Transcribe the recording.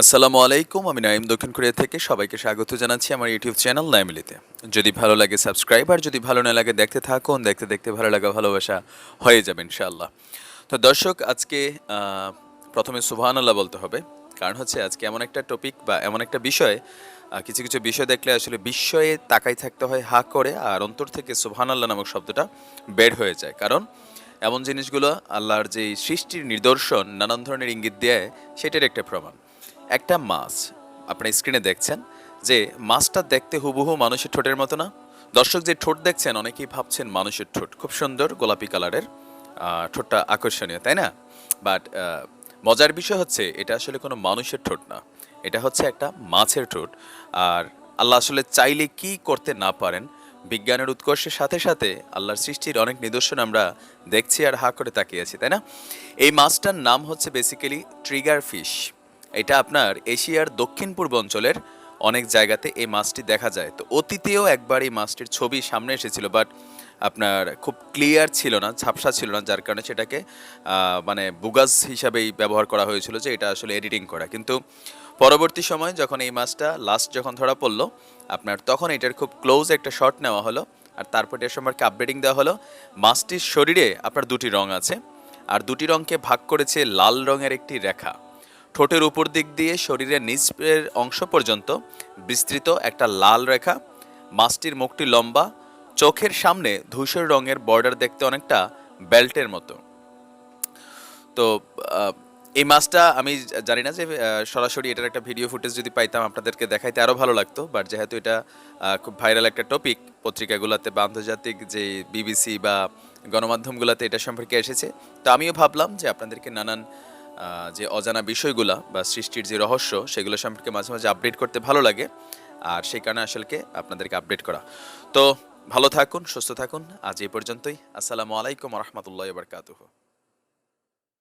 আসসালামু আলাইকুম, আমি নাইম দক্ষিণ কোরিয়া থেকে সবাইকে স্বাগত জানাচ্ছি আমার ইউটিউব চ্যানেল নাইমিলিতে যদি ভালো লাগে সাবস্ক্রাইব, আর যদি ভালো না লাগে দেখতে থাকুন, দেখতে দেখতে ভালো লাগা, ভালোবাসা হয়ে যাবে ইনশাআল্লাহ। তো দর্শক, আজকে প্রথমে সুবহান আল্লাহ বলতে হবে। কারণ হচ্ছে আজকে এমন একটা টপিক বা এমন একটা বিষয় কিছু কিছু বিষয় দেখলে আসলে বিস্ময়ে তাকাই থাকতে হয়, হা করে, আর অন্তর থেকে সুবহান আল্লাহ নামক শব্দটা বের হয়ে যায়। কারণ এমন জিনিসগুলো আল্লাহর যে সৃষ্টির নিদর্শন, নানান ধরনের ইঙ্গিত দেয়, সেটার একটা প্রমাণ। একটা মাছ। আপনার স্ক্রিনে দেখছেন যে মাছটা দেখতে হুবহু মানুষের ঠোঁটের মতো না। দর্শক যে ঠোঁট দেখছেন, অনেকেই ভাবছেন মানুষের ঠোঁট খুব সুন্দর, গোলাপি কালারের। ঠোঁটটা আকর্ষণীয়, তাই না? বাট মজার বিষয় হচ্ছে, এটা আসলে কোনো মানুষের ঠোঁট না। এটা হচ্ছে একটা মাছের ঠোঁট। আর আল্লাহ আসলে চাইলে কি করতে না পারেন, বিজ্ঞানের উৎকর্ষের সাথে সাথে আল্লাহর সৃষ্টির অনেক নিদর্শন আমরা দেখছি আর হা করে তাকিয়ে আছি, তাই না? এই মাছটার নাম হচ্ছে বেসিক্যালি ট্রিগার ফিশ এটা আপনার এশিয়ার দক্ষিণ পূর্ব অঞ্চলের অনেক জায়গাতে এই মাছটি দেখা যায়। তো অতীতেও একবার এই মাছটির ছবি সামনে এসেছিল বাট আপনার খুব ক্লিয়ার ছিল না, ঝাপসা ছিল না, যার কারণে সেটাকে মানে বুগাস হিসাবেই ব্যবহার করা হয়েছিল যে এটা আসলে এডিটিং করা। কিন্তু পরবর্তী সময় যখন এই মাছটা লাস্ট যখন ধরা পড়ল, আপনার তখন এটার খুব ক্লোজ একটা শট নেওয়া হলো, আর তারপর এর সম্পর্কে আপডেটিং দেওয়া হলো। মাছটির শরীরে আপনার দুটি রং আছে, আর দুটি রঙকে ভাগ করেছে লাল রঙের একটি রেখা। ঠোঁটের উপর দিক দিয়ে শরীরের নিচের অংশ পর্যন্ত বিস্তৃত একটা লাল রেখা। মাছটির মুখটি লম্বা। চোখের সামনে ধূসর রঙের বর্ডার দেখতে অনেকটা বেল্টের মতো। তো এই মাছটা আমি জানি না যে সরাসরি এটার একটা ভিডিও ফুটেজ যদি পাইতাম আপনাদেরকে দেখাইতে আরও ভালো লাগতো। বাট যেহেতু এটা খুব ভাইরাল একটা টপিক পত্রিকাগুলোতে বা আন্তর্জাতিক যে বিবিসি বা গণমাধ্যমগুলোতে এটা সম্পর্কে এসেছে। তো আমিও ভাবলাম যে আপনাদেরকে নানান যে অজানা বিষয়গুলা বা সৃষ্টির যে রহস্য, সেগুলো সম্পর্কে মাঝে মাঝে আপডেট করতে ভালো লাগে। আর সেই কারণে আসলকে আপনাদেরকে আপডেট করা। তো ভালো থাকুন, সুস্থ থাকুন। আজ এই পর্যন্তই। আসসালামু আলাইকুম রহমতুল্লাহ বারকাতুহ।